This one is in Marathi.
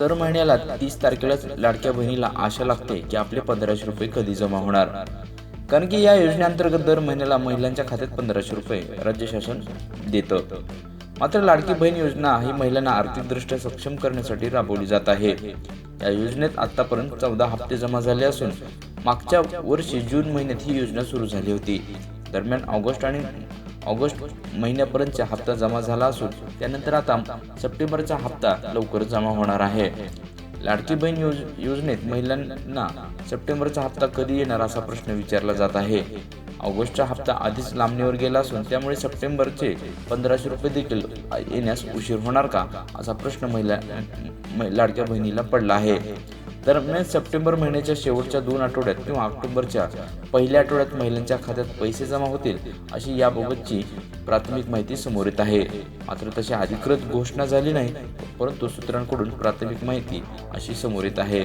दर महिन्याला तीस तारखेलाच लाडक्या बहिणीला आशा लागते की आपले पंधराशे रुपये कधी जमा होणार. कारण की या योजनेअंतर्गत दर महिन्याला महिलांच्या खात्यात पंधराशे रुपये राज्य शासन देतं. मात्र लाडकी बहीण योजना ही महिलांना आर्थिकदृष्ट्या सक्षम करण्यासाठी राबवली जात आहे. या योजनेत आतापर्यंत चौदा हप्ते जमा झाले असून मागच्या वर्षी जून महिन्यात ही योजना सुरू झाली होती. दरम्यान ऑगस्ट आणि ऑगस्ट महिन्यापर्यंतचा हप्ता जमा झाला असून त्यानंतर आता सप्टेंबरचा हप्ता लवकर जमा होणार आहे. लाडकी बहीण योज योजनेत महिलांना सप्टेंबरचा हप्ता कधी येणार असा प्रश्न विचारला जात आहे. ऑगस्टचा हप्ता आधीच लांबणीवर गेला असून त्यामुळे सप्टेंबरचे पंधराशे रुपये देखील येण्यास उशीर होणार का असा प्रश्न महिला लाडक्या बहिणीला पडला आहे. दरम्यान सप्टेंबर महिन्याच्या शेवटच्या दोन आठवड्यात किंवा ऑक्टोबरच्या पहिल्या आठवड्यात महिलांच्या खात्यात पैसे जमा होतील अशी याबाबतची प्राथमिक माहिती समोर येत आहे. मात्र तशी अधिकृत घोषणा झाली नाही परंतु सूत्रांकडून प्राथमिक माहिती अशी समोर येत आहे.